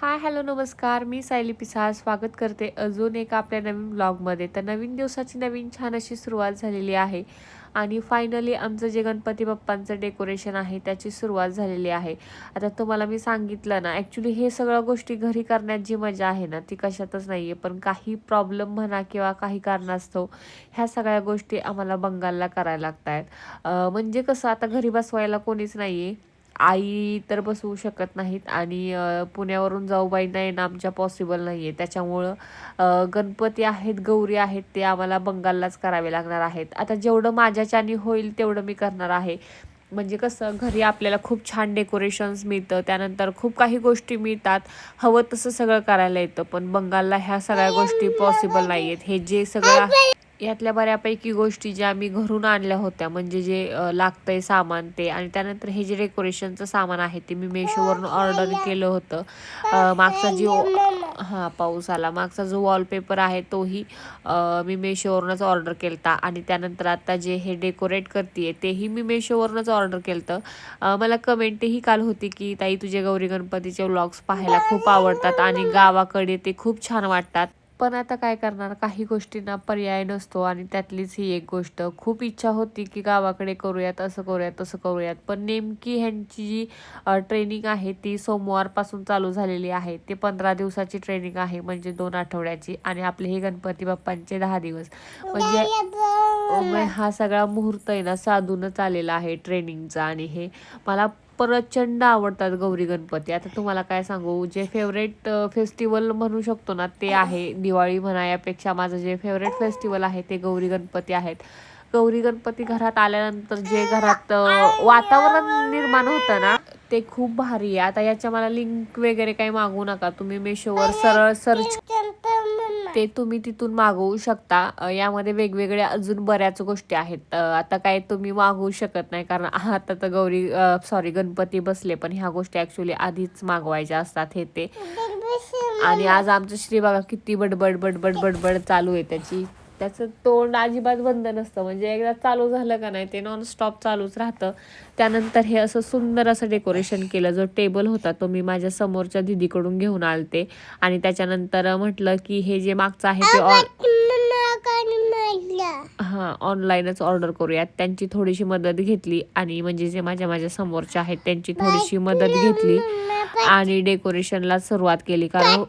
Hi hello नमस्कार. मी सायली पिसाळ. स्वागत करते अजून एका आपल्या नवीन ब्लॉगमध्ये. तर नवीन दिवसाची नवीन छान अशी सुरुवात झालेली आहे. आणि फायनली आमचं जे गणपती बाप्पांचं डेकोरेशन आहे त्याची सुरुवात झालेली आहे. आता तुम्हाला मी सांगितलं ना ॲक्च्युली हे सगळ्या गोष्टी घरी करण्यात जी मजा आहे ना ती कशातच नाही आहे पण काही प्रॉब्लेम म्हणा किंवा काही कारणास्तव ह्या सगळ्या गोष्टी आम्हाला बंगालला करायला लागत आहेत म्हणजे कसं आता घरी बसवायला कोणीच नाही आहे आई तर बसवू शकत नाहीत आणि पुण्यावरून जाऊबाईंना येणं आमच्या पॉसिबल नाही आहे त्याच्यामुळं गणपती आहेत गौरी आहेत ते आम्हाला बंगाललाच करावे लागणार आहेत. आता जेवढं माझ्याच्याने होईल तेवढं मी करणार आहे. म्हणजे कसं घरी आपल्याला खूप छान डेकोरेशन्स मिळतं. त्यानंतर खूप काही गोष्टी मिळतात. हवं तसं सगळं करायला येतं. पण बंगालला ह्या सगळ्या गोष्टी पॉसिबल नाही आहेत हे जे सगळं यातल्या बऱ्यापैकी गोष्टी ज्या मी घरून आणल्या होत्या म्हणजे जे अ, लागतंय सामान ते. आणि त्यानंतर हे जे डेकोरेशनचं सामान आहे ते मी मेशोवरून ऑर्डर केलं होतं. मागचा जो हां पाऊस आला. मागचा जो वॉलपेपर आहे तोही मी मेशोवरूनच ऑर्डर केलता. आणि त्यानंतर आता जे हे डेकोरेट करते तेही मी मेशोवरूनच ऑर्डर केलं मला कमेंटही काल होती की ताई तुझे गौरी गणपतीचे व्लॉग्स पाहायला खूप आवडतात आणि गावाकडे ते खूप छान वाटतात. पण आता काय करणार? काही गोष्टींना पर्याय नसतो आणि त्यातलीच ही एक गोष्ट. खूप इच्छा होती की गावाकडे करूयात असं करूयात तसं करूयात. पण नेमकी ह्यांची जी ट्रेनिंग आहे ती सोमवारपासून चालू झालेली आहे. ते पंधरा दिवसाची ट्रेनिंग आहे म्हणजे दोन आठवड्याची. आणि आपले हे गणपती बाप्पांचे दहा दिवस. म्हणजे हा सगळा मुहूर्त आहे ना साधूनच आलेला आहे ट्रेनिंगचा आणि हे मला प्रचंड आवडतात गौरी गणपती. आता तुम्हाला काय सांगू? जे फेवरेट फेस्टिवल म्हणू शकतो ना ते आहे दिवाळी म्हणा यापेक्षा माझं जे फेवरेट फेस्टिवल आहे ते गौरी गणपती आहेत. गौरी गणपती घरात आल्यानंतर जे घरात वातावरण निर्माण होतं ना ते खूप भारी आहे. आता याच्या मला लिंक वगैरे काही मागू नका. तुम्ही मेशोवर सरळ सर्च ते तुम्ही तिथून मागवू शकता. यामध्ये वेगवेगळ्या अजून बऱ्याच गोष्टी आहेत. आता काय तुम्ही मागवू शकत नाही कारण आता तर गौरी सॉरी गणपती बसले पण ह्या गोष्टी ॲक्च्युली आधीच मागवायच्या असतात हे ते. आणि आज आमचं श्री बघा किती बडबड बडबड बडबड चालू आहे त्याची. त्याचं तोंड अजिबात बंद नसतं. म्हणजे एकदा चालू झालं का नाही ते नॉनस्टॉप चालूच राहतं. त्यानंतर हे असं सुंदर असं डेकोरेशन केलं. जो टेबल होता तो मी माझ्या समोरच्या दिदीकडून घेऊन आलते. आणि त्याच्यानंतर म्हटलं की हे जे मागचं आहे ते ऑन हां ऑनलाईनच ऑर्डर करूयात. त्यांची थोडीशी मदत घेतली. आणि म्हणजे जे माझ्या माझ्या समोरच्या आहेत त्यांची थोडीशी मदत घेतली. आणि डेकोरेशनला सुरुवात केली. कारण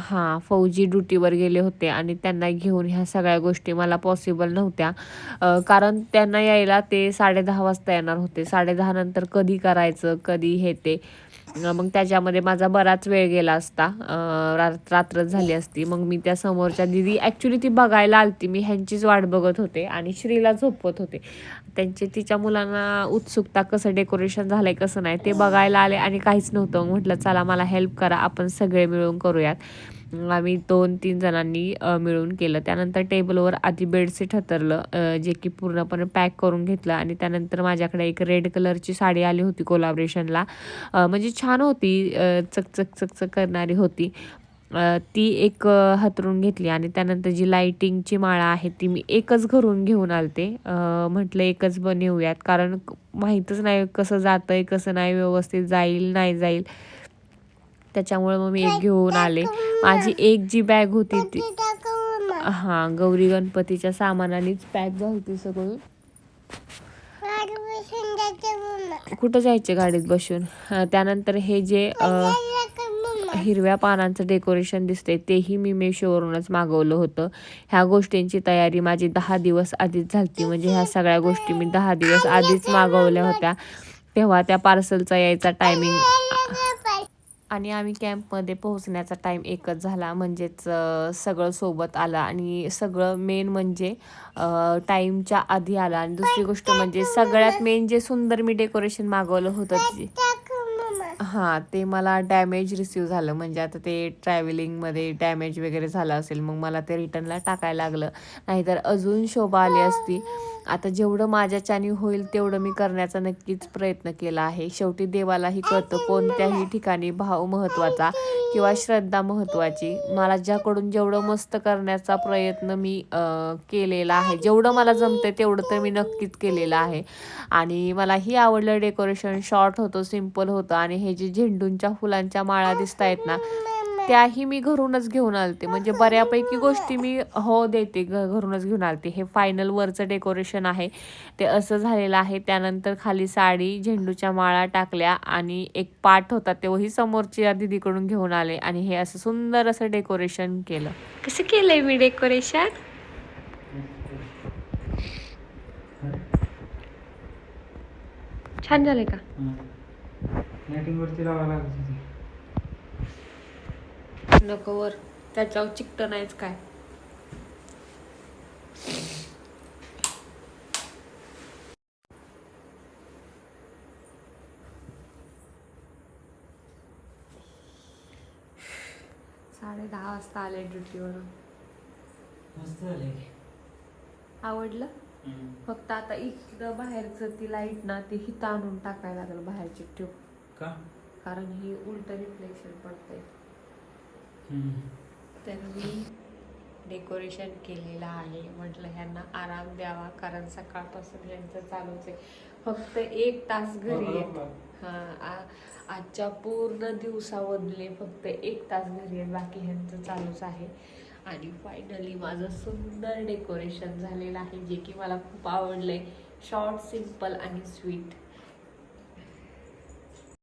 हां फौजी ड्युटीवर गेले होते आणि त्यांना घेऊन ह्या सगळ्या गोष्टी मला पॉसिबल नव्हत्या. कारण त्यांना यायला ते साडेदहा वाजता येणार होते. साडेदहा नंतर कधी करायचं कधी हे ते. मग त्याच्यामध्ये माझा बराच वेळ गेला असता. रात्र रात्रच झाली असती. मग मी त्या समोरच्या दिदी ॲक्च्युली ती बघायला आलती. मी ह्यांचीच वाट बघत होते आणि श्रीला झोपवत होते. त्यांचे तिच्या मुलांना उत्सुकता कसं डेकोरेशन झालं आहे कसं नाही ते बघायला आले आणि काहीच नव्हतं. म्हटलं चला मला हेल्प करा. आपण सगळे मिळून करूयात. आम्ही दोन तीन जणांनी मिळून केलं. त्यानंतर टेबलवर आधी बेडशीट हतरलं जे की पूर्णपणे पॅक करून घेतलं आणि त्यानंतर माझ्याकडे एक रेड कलरची साडी आली होती कोलाब्रेशनला म्हणजे छान होती चकचक चकचक करणारी होती. ती एक अ, हतरून घेतली आणि त्यानंतर जी लाईटिंगची माळा आहे ती मी एकच घरून घेऊन आलते. म्हटलं एकच बनवूयात कारण माहीतच नाही कसं जातं आहे कसं नाही व्यवस्थित जाईल नाही जाईल. त्याच्यामुळे मग मी एक घेऊन आले. माझी एक जी बॅग होती ती. हां गौरी गणपतीच्या सामानानेच पॅक झाली सगळं. कुठं जायचे गाडीत बसून? त्यानंतर हे जे हिरव्या पानांचं डेकोरेशन दिसते तेही मी मेशोवरूनच मागवलं होतं. ह्या गोष्टींची तयारी माझी दहा दिवस आधीच झालती. म्हणजे ह्या सगळ्या गोष्टी मी दहा दिवस आधीच मागवल्या होत्या. तेव्हा त्या पार्सलचा यायचा टायमिंग आणि आम्ही कॅम्पमध्ये पोहोचण्याचा टाईम एकच झाला. म्हणजेच सगळं सोबत आलं आणि सगळं मेन म्हणजे टाईमच्या आधी आलं. आणि दुसरी गोष्ट म्हणजे सगळ्यात मेन जे सुंदर मी डेकोरेशन मागवलं होतं ते हां ते मला डॅमेज रिसीव झालं. म्हणजे आता ते ट्रॅव्हलिंगमध्ये डॅमेज वगैरे झालं असेल मग मला ते रिटर्नला टाकायला लागलं. नाहीतर अजून शोभा आली असती. आता जेवढं माझ्याच्याने होईल तेवढं मी करण्याचा नक्कीच प्रयत्न केला आहे. शेवटी देवालाही कळतं कोणत्याही ठिकाणी भाव महत्त्वाचा किंवा श्रद्धा महत्त्वाची. मला ज्याकडून जेवढं मस्त करण्याचा प्रयत्न मी केलेला आहे जेवढं मला जमतं तेवढं तर मी नक्कीच केलेलं आहे. आणि मलाही आवडलं डेकोरेशन शॉर्ट होतं सिंपल होतं. आणि हे जे झेंडूंच्या फुलांच्या माळा दिसत आहेत ना त्याही मी घरूनच घेऊन आलते. म्हणजे बऱ्यापैकी गोष्टी मी हो देते घ घरूनच घेऊन आलते. हे फायनल वरचं डेकोरेशन आहे. ते असं झालेलं आहे. त्यानंतर खाली साडी झेंडूच्या माळा टाकल्या आणि एक पाठ होता. तेव्हाही समोरच्या दिदीकडून घेऊन आले आणि हे असं सुंदर असं डेकोरेशन केलं. कसं केलंय मी डेकोरेशन छान झालंय का? नको वर. त्याच्यावर चिकट नाहीच काय. साडे दहा वाजता आले ड्युटीवरून. मस्त झाले आवडलं? फक्त आता इकडं बाहेरचं ती लाइट ना ती हिता आणून टाकायला लागेल बाहेरची ट्यूब का? कारण ही उलट रिफ्लेक्शन पडतंय. तर मी डेकोरेशन केलेलं आहे. म्हटलं ह्यांना आराम द्यावा कारण सकाळपासून ह्यांचं चालूच आहे. फक्त एक तास घरी आहेत. हा आ- आजच्या पूर्ण दिवसामधले फक्त एक तास घरी आहेत. बाकी ह्यांचं चालूच आहे. आणि फायनली माझं सुंदर डेकोरेशन झालेलं आहे जे की मला खूप आवडलंय. शॉर्ट सिंपल आणि स्वीट